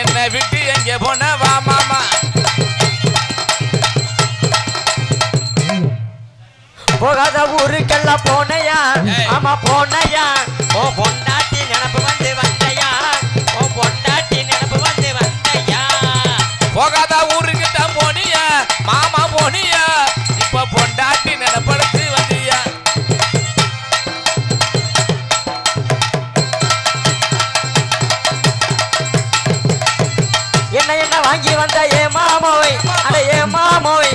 என்ன விட்டு எங்க போன வா மாமா? போகாத ஊருக்கெல்லாம் போனையா. ஆமா போனையா? ஓ பொண்டாட்டி என்ன என்ன வாங்கி வந்த ஏ மாமோய் அட ஏ மாமோய்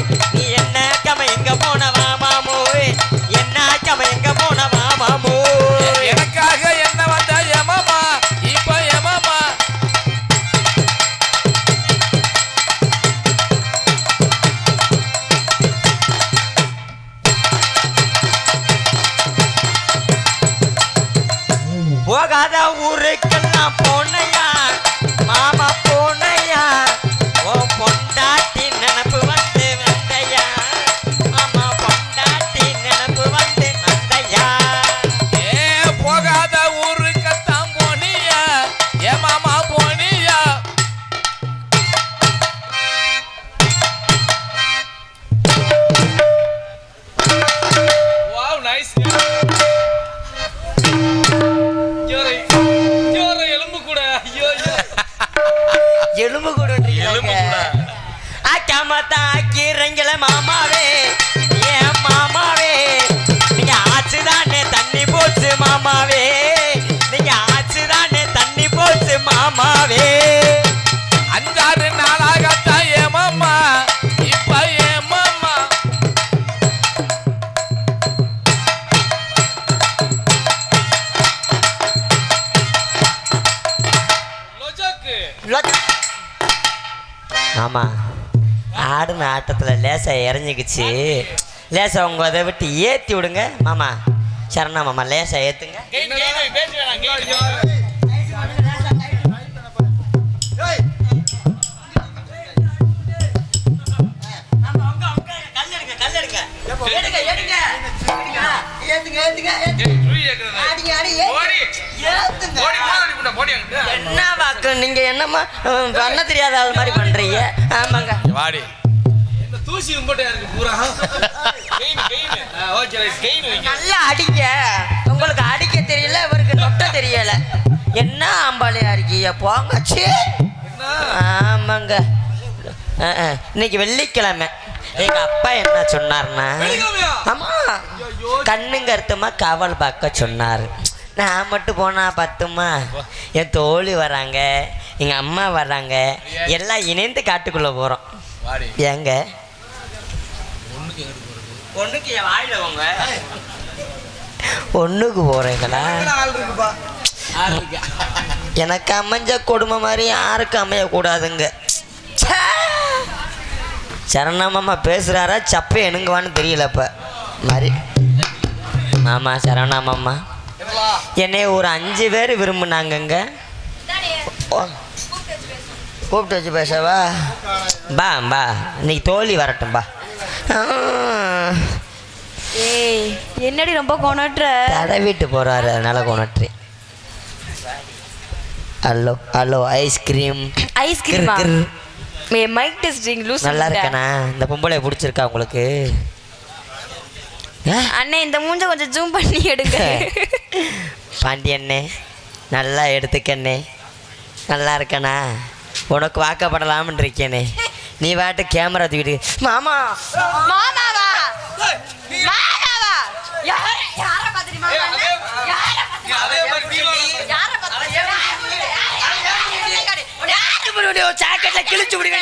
ஆக்கிறீங்கள மாமாவே. இறஞ்சிக்கிச்சு லேசாக லேசா உங்க அதை விட்டு ஏத்தி விடுங்க மாமா சரணா மாமா லேசா ஏத்துங்க என்ன வாக்கு நீங்க என்னம்மா பண்ண தெரியாத ஆள் மாதிரி பண்றீங்க ஆமாங்க வாடி தூசி உங்கள்கிட்ட இருக்கு பூரா? ஓகே நல்லா அடிக்க உங்களுக்கு அடிக்க தெரியல இவருக்கு நொட்ட தெரியல. என்ன ஆம்பாளையா இருக்கீங்க? போங்க சீ. ஆமாங்க. இன்னைக்கு வெள்ளிக்கிழமை. எங்க அப்பா என்ன சொன்னார்னா? ஆமா. கண்ணுங்க அர்த்தமா காவல் பார்க்க சொன்னார். நான் மட்டும் போனா பத்துமா? என் தோழி வராங்க எங்க அம்மா வர்றாங்க எல்லாம் இணைந்து காட்டுக்குள்ள போறோம். ஏங்க ஒண்ணுக்கு ஒண்ணுக்கு போறீங்களா? எனக்கு அமைஞ்ச கொடுமை மாதிரி யாருக்கும் அமையக்கூடாதுங்க. ச்சே. சரணமாமா பேசுறாரா? சப்பை எனங்குவான்னு தெரியல இப்ப. மாதிரி ஆமா சரணாமாமா என்னை ஒரு அஞ்சு பேர் விரும்புனாங்கங்க. ஓ. கூப்பிட்டு வச்சு பேசவா? பா பா இன்னைக்கு தோழி வரட்டும் பா. ஆ. ஏய் என்னடி ரொம்ப கொணட்டுற? தடவிட்டு போறாரு அதனால கொணற்றி ஹலோ ஹலோ ஐஸ்கிரீம் ஐஸ்கிரீமா மைக் டெஸ்டிங் லூஸ் நல்லா இருக்கேண்ணா இந்த பொம்பளை பிடிச்சிருக்கா உங்களுக்கு? அண்ணே இந்த மூஞ்ச கொஞ்சம் ஜூம் பண்ணி எடுங்க. பாண்டியண்ணே நல்லா எடுத்துக்கண்ணே. நல்லா இருக்கண்ணா உனக்கு வாக்கப்படலாம்னு இருக்கேனே. நீ வாட்டு கேமரா தூக்கிட்டு மாமா மாமாவா மாமாவா யார யார பாத்துடி மாமா யார பாத்துடி அதே மாதிரி நீ வா. யார பாத்துடி சாக்கெட்ல கிழிச்சு விடுங்க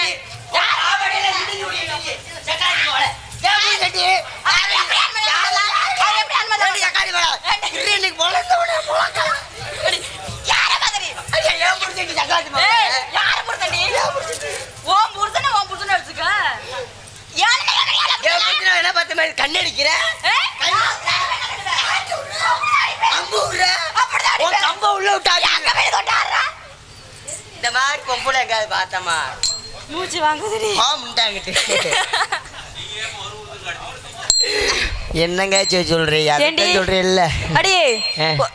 கண்ணடிக்கிற? கம்ப உள்ள விட்டாங்க இந்த மாதிரி பொம்பளை எங்காவது பார்த்தமா மூச்சு வாங்குதுடி. ஆ முண்டாங்கிட்டு. என்னங்க சொல்றீங்க ஏண்டி? சொல்றீல்ல? அடியே. ஒ-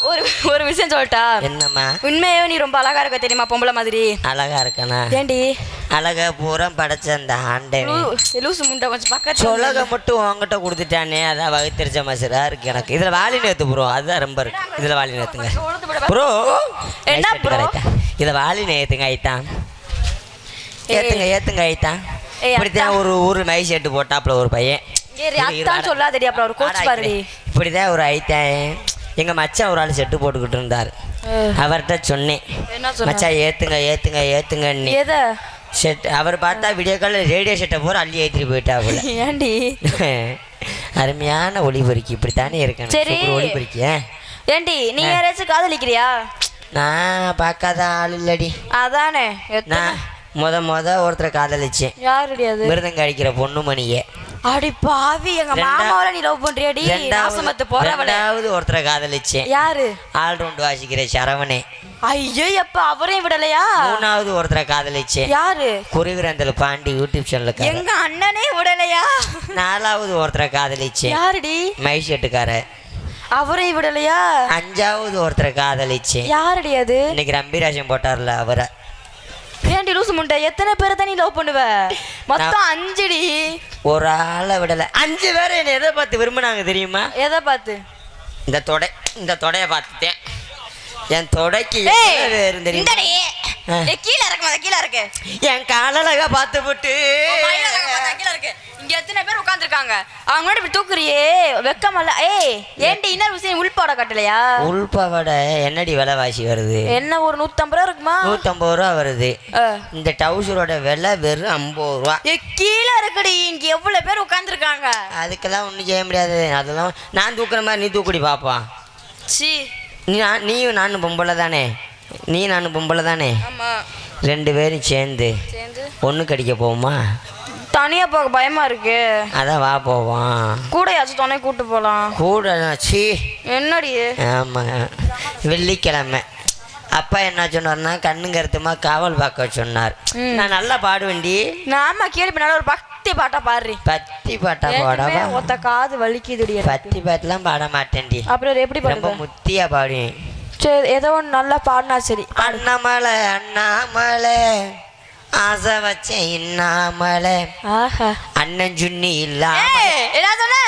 ஒரு ஒரு விஷயம் சொல்லட்டா? என்னம்மா? உண்மையே நீ ரொம்ப அழகா இருக்க தெரியுமா பொம்பளை மாதிரி? அழகா இருக்கனா? ஏண்டி? அழகா பூரா படைச்ச அந்த ஆண்டவன். சொலக மட்டும் உங்ககிட்ட கொடுத்துட்டானே அதான் வகுத்தறிச்ச மசரா இருக்கு எனக்கு இதுல வாலி நேத்து ப்ரோ அதுதான் ரொம்ப இருக்கு. இதுல வாலி நேத்துங்க ப்ரோ என்ன bro? இத வாலி நேத்துங்க ஐத்தான் ஏத்துங்க ஏத்துங்க ஐத்தான் ஏய், இப்படித்தான் ஒரு ஊரு மை ஷர்ட் போட்டாப்புல ஒரு பையன். சொல்லாதடி அப்புறம் ஒரு கோச் பாருடி. இப்படிதான் ஒரு ஐத்தான் எங்க மச்சான் ஒரு ஆள் செட்டு போட்டுக்கிட்டு இருந்தார். அவர்கிட்ட சொன்னேன். மச்சான் ஏத்துங்க ஏத்துங்க ஏத்துங்கன்னு. செட் அவர் பார்த்தா வீடியோ கால் ரேடியோ செட்டை பூரா அள்ளி ஏற்றிட்டு போயிட்டாப்புல ஏண்டி? அருமையான ஒளிபெருக்கி இப்படித்தானே இருக்கேன் சரி. சூப்பர் ஒளிபெருக்கி ஆ? ஏண்டி நீ யாராச்சும் காதலிக்கிறியா? நான் பார்க்காத ஆள் இல்லடி. அதானே நான் முத முத ஒருத்தரை காதலிச்சேன். யாருடி அது? மிருதங்க அடிக்கிற பொண்ணு மணியே. அடி பாவி எங்க மாமாவில நீ லவ் பண்றியாடி? நாசமத்து போறவளே. ஒருத்தரை காதலிச்சேன். யாரு? ஆல் ரவுண்ட் வாசிக்கிற சரவணே. ஐயோ எப்ப அவரையும் விடலையா? மூணாவது ஒருத்தரை காதலிச்சேன். யாரு? குருவிரந்தல் பாண்டி யூடியூப் சேனலுக்கு எங்க அண்ணனே விடலையா? நாலாவது ஒருத்தரை காதலிச்சேன். யாருடி? மைஷெட்டுக்கார அவரையும் விடலையா? அஞ்சாவது ஒருத்தரை காதலிச்சேன். யாருடி அது? இன்னைக்கு ரம்பிராஜன் போட்டார்ல அவரை. ஏன்டி லூசு முண்டை எத்தனை பேரை தான் நீ லவ் பண்ணுவ? மொத்தம் அஞ்சுடி. ஒரு ஆளை விடலை. அஞ்சு பேர் என்னை எதை பார்த்து விரும்பினாங்க தெரியுமா? எதை பார்த்து? இந்த தொடை இந்த தொடையை பார்த்துட்டேன். என் தொடைக்கு கீழ இறக்கு முத, கீழ இறக்கு. என் காலழக பார்த்து போட்டு கீழ இறக்கு. இங்க எத்தனை பேர் உட்கார்ந்திருக்காங்க? அவங்க முன்னாடி இப்படி தூக்குறியே வெக்கமல்ல. ஏய் ஏன்டி இன்னொரு விஷயம் உள்பாட கட்டலையா? உள்பாவோட என்னடி விலைவாசி வருது? என்ன ஒரு நூத்தம்பது ரூபா இருக்குமா? நூற்றம்பது ரூபா வருது. இந்த டவுசரோட விலை வெறும் ஐம்பது ரூபா. கீழ இருக்குடி. இங்க எவ்வளவு பேர் உட்கார்ந்திருக்காங்க? அதுக்கெல்லாம் ஒன்றும் செய்ய முடியாது. அதெல்லாம் நான் தூக்குற மாதிரி நீ தூக்குடி பாப்பா. சி. நீ நான் நீயும் நானும் பொம்பளை தானே? நீ நானும் பொம்பளை தானே? ரெண்டு பேரும் சேர்ந்து. ஒன்று கடிக்க போவோமா? தனியா போக பயமா இருக்கு. அதான் வா போவோம். கூட யாச்சும் துணை கூட்டு போலாம். கூட சி என்னடி? ஆமாங்க வெள்ளிக்கிழமை. அப்பா என்ன சொன்னார்னா கண்ணு கருத்துமா காவல் பார்க்க சொன்னார். நான் நல்லா பாடுவேன்டி. நாம கேள்வி பண்ணாலும் ஒரு பக்தி பாட்டா பாடுறி? பத்தி பாட்டா ஏற்கனவே பாடவா? ஒத்த காது வலிக்குதுடி எனக்கு. பத்தி பாட்டுலாம் பாட மாட்டேன்டி. அப்புறம் இது எப்படி ரொம்ப முத்தியா பாடுவேன் சரி ஏதோ ஒன்று நல்லா பாடினா சரி. அண்ணாமலை அண்ணாமலை ஆசை வச்சேன் இன்னாமலை. ஆஹா. அண்ணன் சுண்ணி இல்லாம. ஏய், என்ன சொன்ன?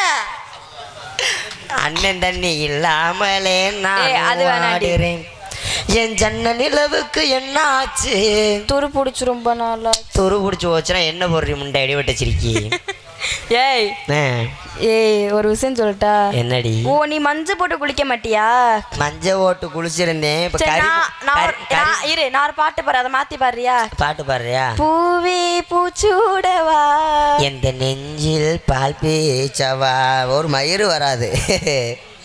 அண்ணன் தண்ணி இல்லாமலே நான் ஏய், அது வேணாண்டி. ஆடுறேன். என் ஜன்ன நிலவுக்கு என்ன ஆச்சு துரு பிடிச்சி ரொம்ப நாளா துரு பிடிச்சி போச்சுன்னா என்ன போடுறீ முண்டை அடி விட்ட சிரிக்கி ஏய் ஏய் ஒரு விஷயம் சொல்லட்டா? என்னடி? ஓ நீ மஞ்சள் போட்டு குளிக்க மாட்டியா? மஞ்ச ஓட்டு குளிச்சிருந்தேன். இரு நான் பாட்டு பாரு அதை மாத்தி பாடுறியா? பாட்டு பாடுறியா? பூவே பூச்சூடவா? எந்த நெஞ்சில் பால் பேச்சவா? ஒரு மயிறு வராது.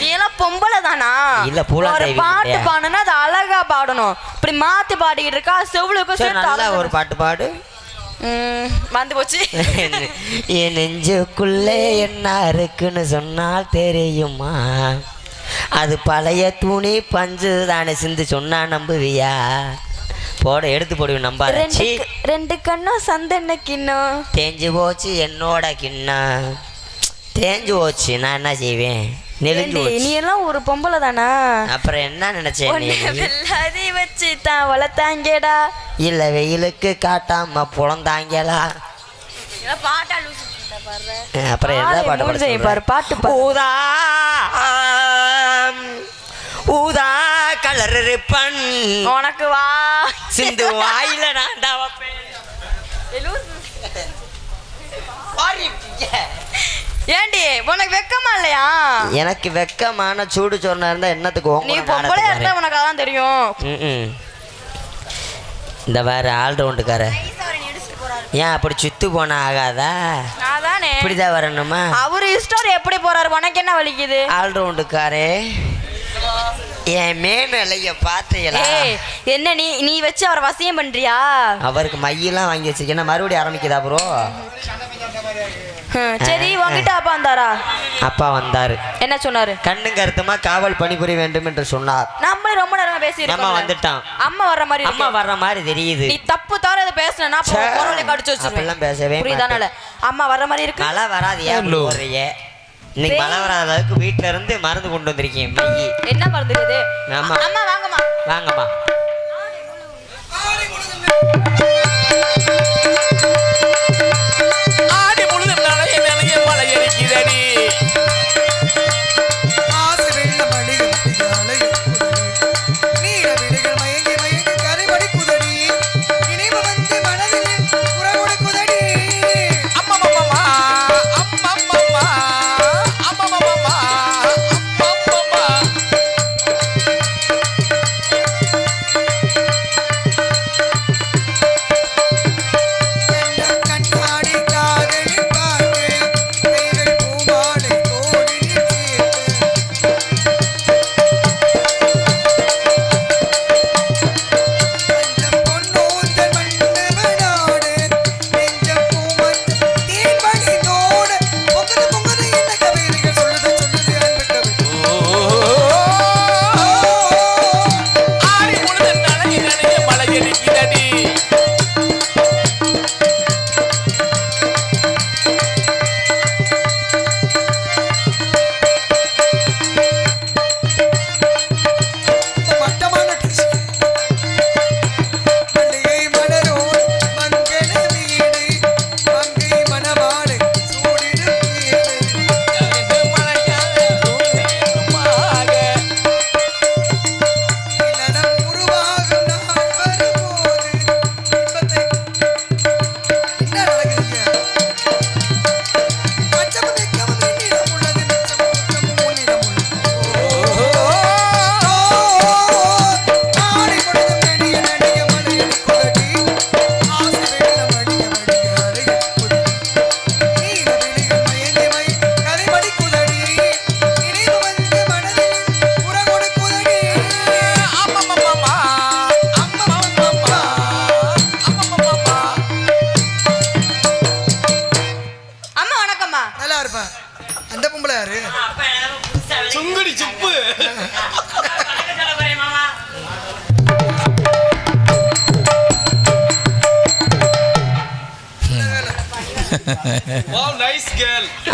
நீ எல்லாம் பொம்பளை தானா? இல்ல, பூலாந்தேவி ஒரு பாட்டு? பாடணும்னா அது அழகா பாடணும். இப்படி மாத்தி பாடிக்கிட்டு இருக்கா செவ்வளவுக்கும் சரி சேர்த்து நல்லா. ஒரு பாட்டு பாடு. வந்து போச்சு. என் நெஞ்சுக்குள்ளே என்ன இருக்குன்னு சொன்னால் தெரியுமா? அது பழைய துணி பஞ்சு தானே சிந்து சொன்னா நம்புவியா? போட எடுத்து போடுவேன் நம்பாத. ரெண்டு கண்ணும் சந்தன கிண்ணம் தேஞ்சு போச்சு என்னோட கிண்ணம். தேஞ்சு போச்சு நான் என்ன செய்வேன்? நீ எல்லாம் ஒரு பொம்பளை தானா? அப்புறம் என்ன நினைச்சேன் வச்சு தான் வளர்த்தாங்கடா. இல்ல வெயிலுக்கு காட்டாம புலந்தாங்களா பாட்டா அப்புறம் என்ன பாட்டு? பாரு, பாட்டு பாரு. ஊதா ஊதா கலர் ரிப்பன் உனக்கு வா. சிந்து வாயில நான் வைப்பேன் வாரி பிக்க. ஏண்டி உனக்கு வெக்கமா இல்லையா? எனக்கு வெக்கமான சூடு சொன்னா இருந்தா என்னத்துக்கு நீ பொம்பளை இருந்தா? உனக்கு அதான் தெரியும். இந்த வேற ஆல்ரவுண்டுக்கார ஏன் அப்படி சுத்து போனா ஆகாதா? அதானே இப்படிதான் வரணுமா? அவரு இஷ்டம் எப்படி போறாரு? உனக்கு என்ன வலிக்குது? ஆல்ரவுண்டுக்காரே என் மேனலைய பார்த்தீங்களா ஏய் என்ன நீ நீ வச்சு அவரை வசியம் பண்றியா? அவருக்கு மையெல்லாம் வாங்கி வச்சிருக்கேன். மறுபடியும் ஆரம்பிக்குதா ப்ரோ சரி உங்ககிட்ட அப்பா வந்தாரா? அப்பா வந்தாரு. என்ன சொன்னாரு? கண்ணு கருத்துமா காவல் பணிபுரிய வேண்டும் என்று சொன்னார். நம்மளே ரொம்ப நேரமா பேசி நம்ம வந்துட்டான். அம்மா வர்ற மாதிரி அம்மா. வர்ற மாதிரி தெரியுது. நீ தப்பு தவிர இதை பேசுனா. குரலை கடிச்சு வச்சிருவேன். அப்படிலாம் பேசவே புரியுதானால அம்மா வர்ற மாதிரி இருக்கு? மழை வராது ஏன் போடுறீங்க இன்னைக்கு மழை வராத அளவுக்கு வீட்டுல இருந்து மருந்து கொண்டு வந்திருக்கேன் மையி. என்ன மருந்து இது? ஆமா. அம்மா வாங்கம்மா. வாங்கம்மா.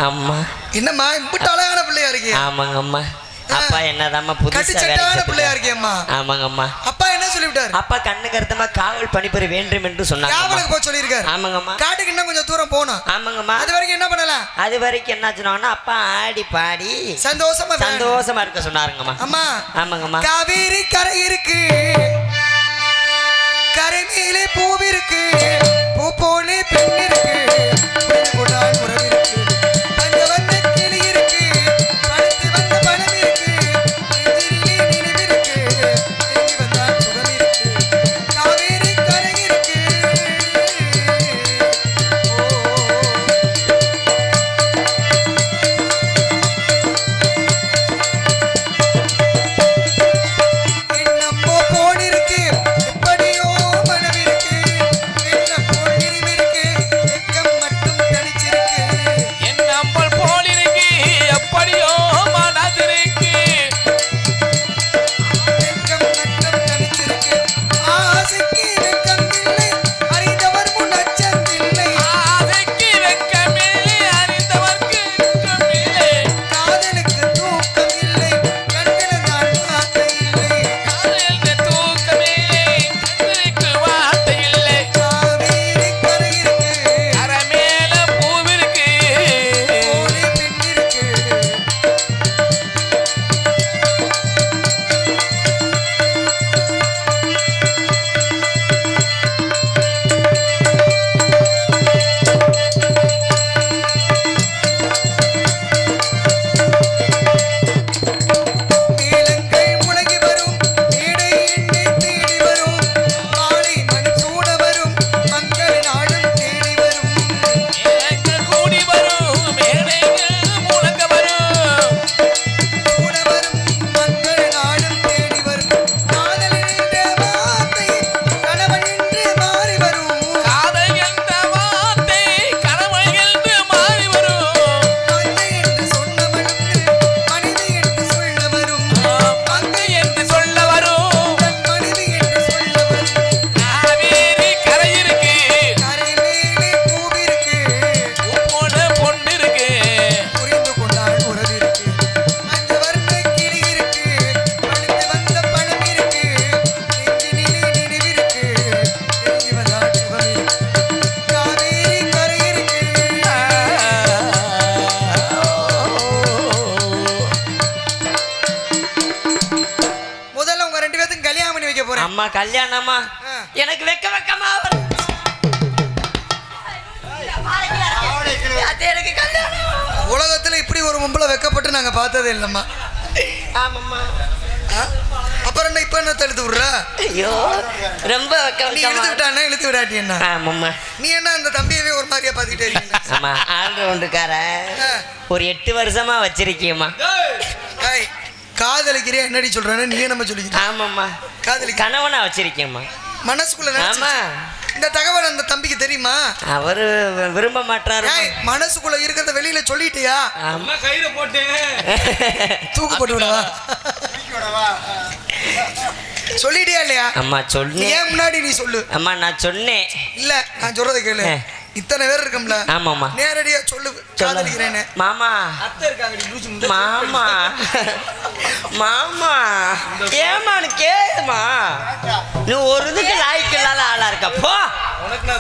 அம்மா. என்னம்மா இம்பிட்டு அழகான பிள்ளையா இருக்கே ஆமாங்கம்மா. அப்பா என்னதாம்மா புதுசா பிள்ளையா. இருக்கேம்மா ஆமாங்கம்மா. அப்பா என்ன சொல்லிவிட்டாரு? அப்பா கண்ணு கருத்தமா காவல் பணிபுரிய வேண்டும் என்று சொன்னாங்க காவலுக்கு சொல்லியிருக்காரு? ஆமாங்கம்மா. காட்டுக்கு இன்னும் கொஞ்சம் தூரம் போகணும். ஆமாங்கம்மா. அது வரைக்கும் என்ன பண்ணலாம்? அது வரைக்கும் என்ன சொன்னாங்கன்னா அப்பா ஆடி பாடி சந்தோஷமா. சந்தோஷமா இருக்க சொன்னாருங்கம்மா. அம்மா ஆமாங்கம்மா. காவேரி கரை இருக்கு. கரை மேலே பூவிருக்கு பூ போலே பெண் கொண்டால் நாங்க பார்த்ததே இல்லம்மா. ஆமாம்மா? அப்புறம் என்ன இப்ப என்ன தடுத்து விடுற? ஐயோ ரொம்ப நீ இழுத்து விட்டானே இழுத்து விடாட்டி என்ன? ஆமாம்மா. நீ என்ன அந்த தம்பியவே ஒரு மாதிரியா பாத்துக்கிட்டே இருக்கீங்க ஆமா ஆல்ரவுண்டுக்கார. ஒரு எட்டு வருஷமா வச்சிருக்கியம்மா. காதலிக்கிறியா? என்னடி சொல்றானே நீயே நம்ம சொல்லிக்கிற ஆமாம்மா. காதலி கணவனா வச்சிருக்கேம்மா மனசுக்குள்ள ஆமா. இந்த தகவல் அந்த தம்பிக்கு தெரியுமா? அவரு விரும்ப மாட்டாரு ஏய், மனசுக்குள்ள இருக்கிறத வெளியில சொல்லிட்டியா? அம்மா கயிறை போட்டேன் தூக்கு போட்டு விடவா? சொல்லிட்டியா இல்லையா? அம்மா நீ சொன்னேன் ஏன் முன்னாடி நீ சொல்லு. அம்மா நான் சொன்னேன். இல்ல நான் சொல்றதை கேளு. இத்தனை பேர் இருக்கோம்ல. ஆமாம்மா. நேரடியா சொல்லு காதலிக்கிறேன்னு. மாமா. அத்தை முண்டை. மாமா. மாமா. ஏமான்னு கேளுமா. நீ ஒரு இதுக்கு லாய்க்கு இல்லாத ஆளா இருக்க. போ.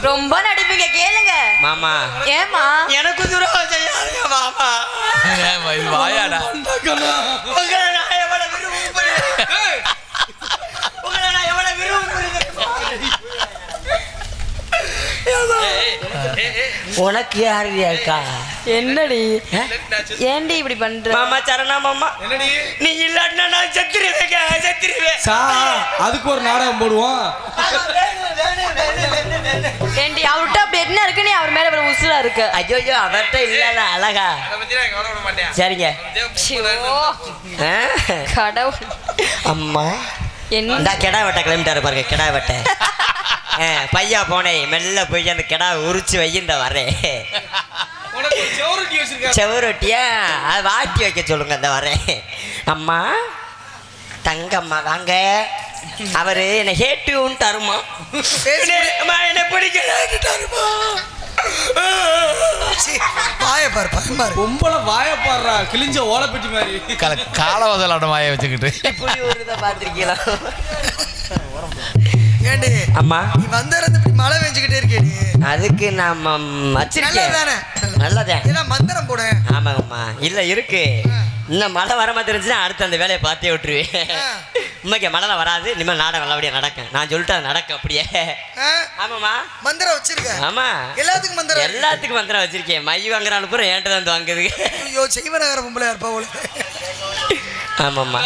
ரொம்ப நடிப்பீங்க கேளுங்க. மாமா. ஏமா எனக்கு துரோகம் செய்யாதீங்க மாமா? ஏம்மா, இது வாயாடா. உங்களை நான் எவ்வளவு விரும்புறேன் ஏய், உங்களை நான் எவ்வளவு விரும்புறேன் உனக்கு யாரு இருக்கா என்னடி? ஏண்டி இப்படி பண்ற? மாமா சரணா மாமா. என்னடி? நீ இல்லாட்டினா நான் செத்துருவேங்க செத்துருவேன். சா அதுக்கு ஒரு நாடகம் போடுவோம். ஏண்டி அவர்கிட்ட அப்படி என்ன இருக்கு நீ அவர் மேல இவ்வளவு உசுரா இருக்கு? ஐயோ அவர்கிட்ட இல்லாத அழகா. சரிங்க. ஐயோ? கடவுள். அம்மா. என்ன? கெடா வெட்ட கிளம்பிட்டாரு பாருங்க கெடா வெட்ட. பையா போனே மெல்ல போய் அந்த கெடா உரிச்சு வையின்ற வரேன் செவரொட்டியா? அது வாட்டி வைக்க சொல்லுங்க அந்த வரேன் அம்மா தங்கம்மா வாங்க. அவரு என்னை ஹேட்டுன்னு தருமா? என்னை பிடிக்கலான்னுட்டாருமா சீ, வாயை பாரு பொம்பளை வாய பாடுறா கிழிஞ்ச ஓலப்பெட்டி மாதிரி. காலவசலாட்டம் வாய வச்சுக்கிட்டு. இப்படி ஒரு இதை பார்த்துருக்கீங்களா ஏண்டி அம்மா. நீ இப்படி மழை பெஞ்சுக்கிட்டே இருக்கேடி. அதுக்கு நான் வச்சிருக்கேன். நல்லதான் ஏன்னா மந்திரம் போட. ஆமாங்கம்மா. இல்ல இருக்கு. இன்னும் மழை வர மாதிரி இருந்துச்சுன்னா அடுத்து அந்த வேலையை பார்த்தே விட்டுருவேன். உண்மைக்கு மழை வராது. இனிமேல் நாடகம் நல்லபடியா நடக்கும். நான் சொல்லிட்டு அது நடக்கும் அப்படியே? ஆமாம்மா. மந்திரம் வச்சிருக்க. ஆமா. எல்லாத்துக்கும் மந்திரம். எல்லாத்துக்கும் மந்திரம் வச்சிருக்கேன். மை என்கிட்ட தான் வந்து வாங்குது. ஐயோ செய்வனகார பொம்பளையா இருப்பா ஆமாம்மா.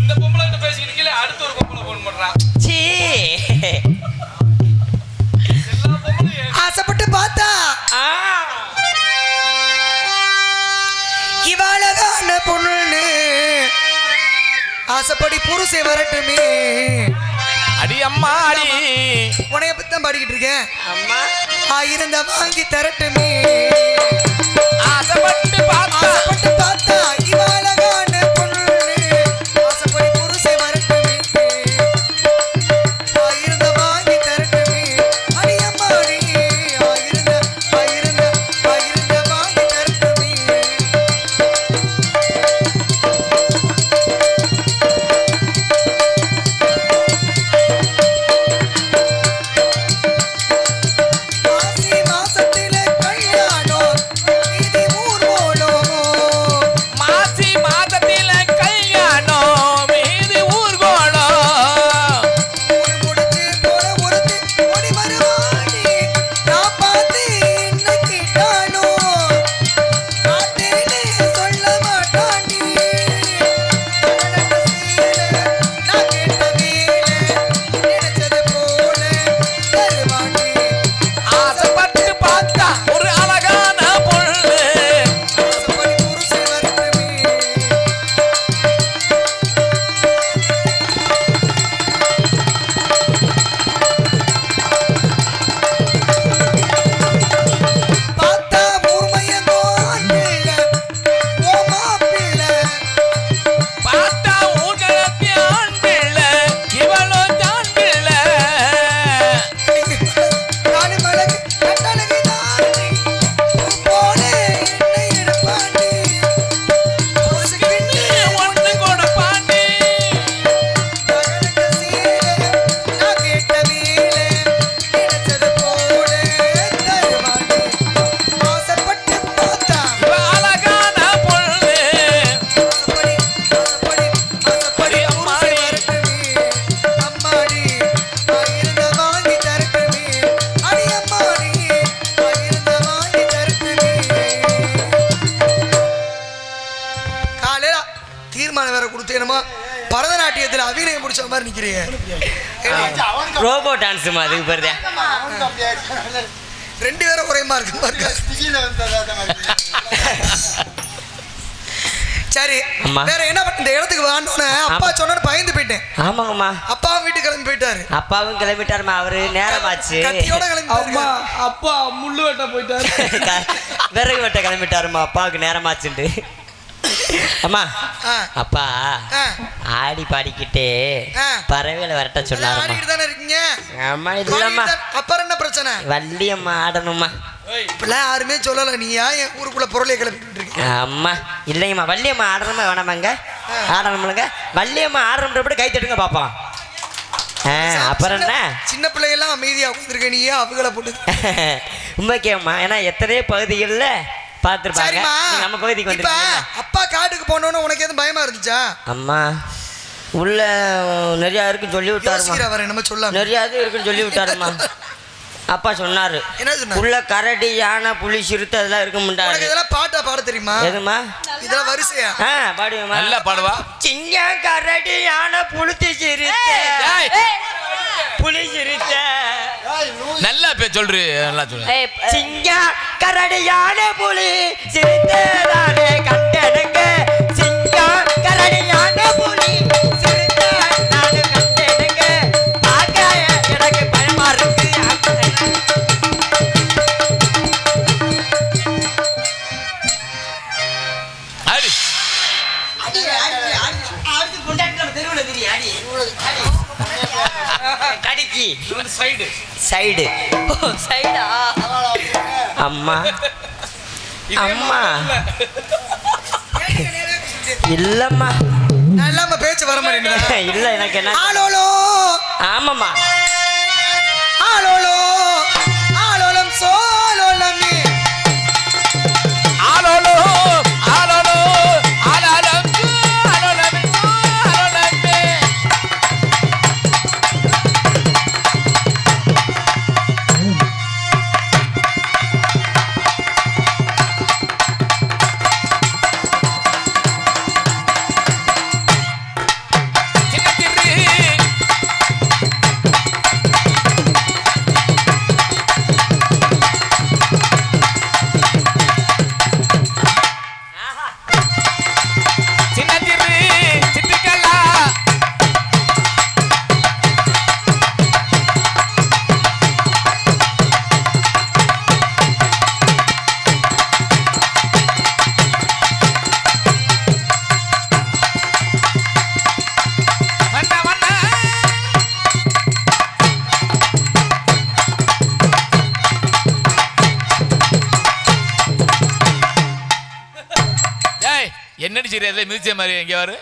இந்த பொம்பளை கிட்ட பேசிக்கிட்டு இருக்கீங்களே, அடுத்த ஒரு பண்றான் சீ ஆசைப்பட்டு பார்த்தா. இவாழகான பொண்ணு ஆசைப்படி புருஷை வரட்டுமே. அடி அம்மா அடி உனைய பத்தி தான் பாடிக்கிட்டு இருக்கேன். அம்மா. ஆயிருந்த வாங்கி தரட்டுமே. ஆசைப்பட்டு பார்த்தா. ஆமாங்கம்மா அப்பா வீட்டுக்கு கிளம்பி போயிட்டாரு. அப்பாவும் கிளம்பிட்டாருமா அவரு நேரமாச்சு. கத்தியோட கிளம்பி அம்மா. அப்பா முள்ளு வெட்ட போயிட்டாரு விறகு வெட்ட கிளம்பிட்டாருமா அப்பாவுக்கு நேரமாச்சுண்டு அம்மா. அப்பா. ஆடி பாடிக்கிட்டே ஆ. பறவைகளை வரட்ட தானே இருக்கீங்க? அம்மா இல்லம்மா. அப்புறம் என்ன பிரச்சனை? வள்ளியம்மா ஆடணுமா இப்பெல்லாம் யாருமே சொல்லல நீ ஏன் என் ஊருக்குள்ள பொருளை கிளப்பிட்டு இருக்க. அம்மா இல்லைங்கம்மா வள்ளியம்மா ஆடணுமா வேணாமாங்க? ஆடணும்லங்க. வள்ளியம்மா ஆடுறப்படி கை தட்டுங்க பார்ப்போம் ஆ அப்புறம் என்ன? சின்ன- சின்ன பிள்ளையெல்லாம் அமைதியா உட்காந்துருக்க நீ ஏன் அவங்கள போட்டு. உண்மைக்கேம்மா ஏன்னா எத்தனையோ பகுதிகளில் பார்த்துருப்பாங்க நம்ம பகுதிக்கு அப்பா காட்டுக்கு போனோன்னு உனக்கு எதுவும் பயமா இருந்துச்சா? அம்மா உள்ள நிறையா இருக்குன்னு சொல்லி வர என்னமோ சொல்லாம. நிறையா இது இருக்குன்னு சொல்லி விட்டாருமா. அப்பா சொன்னாரு? உள்ள கரடி யானை புலி சிறுத்தை அதெல்லாம் இருக்க முடியாது இதெல்லாம் பாட்டா பாட தெரியுமா? எதுமா இதெல்லாம் வரிசையா? ஆ பாடுவேமா நல்லா பாடுவா. சிங்க கரடி யானை புளுத்தி சிறுத்தை. புலி சிறுத்தை. நல்லா பே சொல்று நல்லா சொல்லு சிங்க கரடி யானை புலி சிறுத்தை தானே கண்டனுங்க சிங்க கரடி யானை புலி கடிக்கி. சைடு சைடு சைடா அம்மா. அம்மா. இல்லம்மா. நான் இல்லாம பேச்சு வர மாதிரி இல்ல எனக்கு என்ன ஆலோலோ. ஆமாம்மா. ஆலோலோ. மாதிரி எங்கேயாரு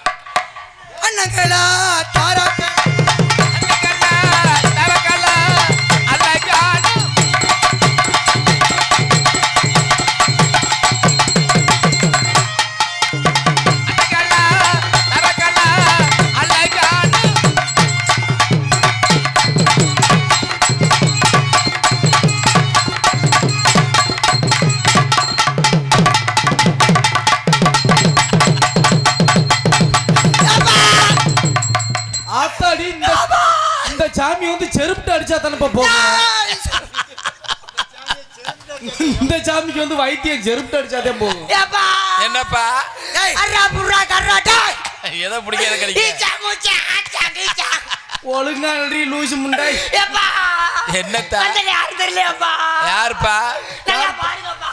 செருப்புட்டு அடிச்சா தானப்பா போகும் இந்த சாமிக்கு வந்து வைத்தியம் செருப்புட்டு அடிச்சாதான் போகும். என்னப்பா? ஏய். எதை பிடிக்காத கிடைக்க ஒழுங்கா நன்றி லூசு முண்டாய் என்னத்தா? யாரும் தெரியலையாப்பா? யாருப்பா? நல்லா பாருங்கப்பா.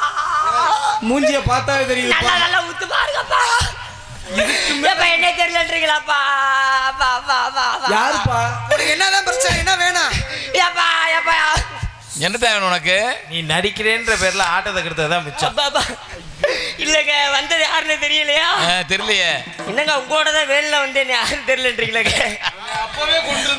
மூஞ்சிய பார்த்தாவே தெரியுதுப்பா. நல்லா நல்லா ஊத்து பாருங்கப்பா. என்ன தெரியலன்றீங்களாப்பா? யாருப்பா? உனக்கு என்னதான் பிரச்சனை? என்ன வேணாம் ஏப்பா ஏப்பா என்ன தேவை உனக்கு? நீ நடிக்கிறேன்ற பேர்ல ஆட்டத்தை கெடுத்ததான் மிச்சம். இல்லைங்க வந்தது யாருன்னு தெரியலையா? தெரியலையே. என்னங்க உங்களோட தான் வேலில் வந்தேன் அப்பவே கொண்டு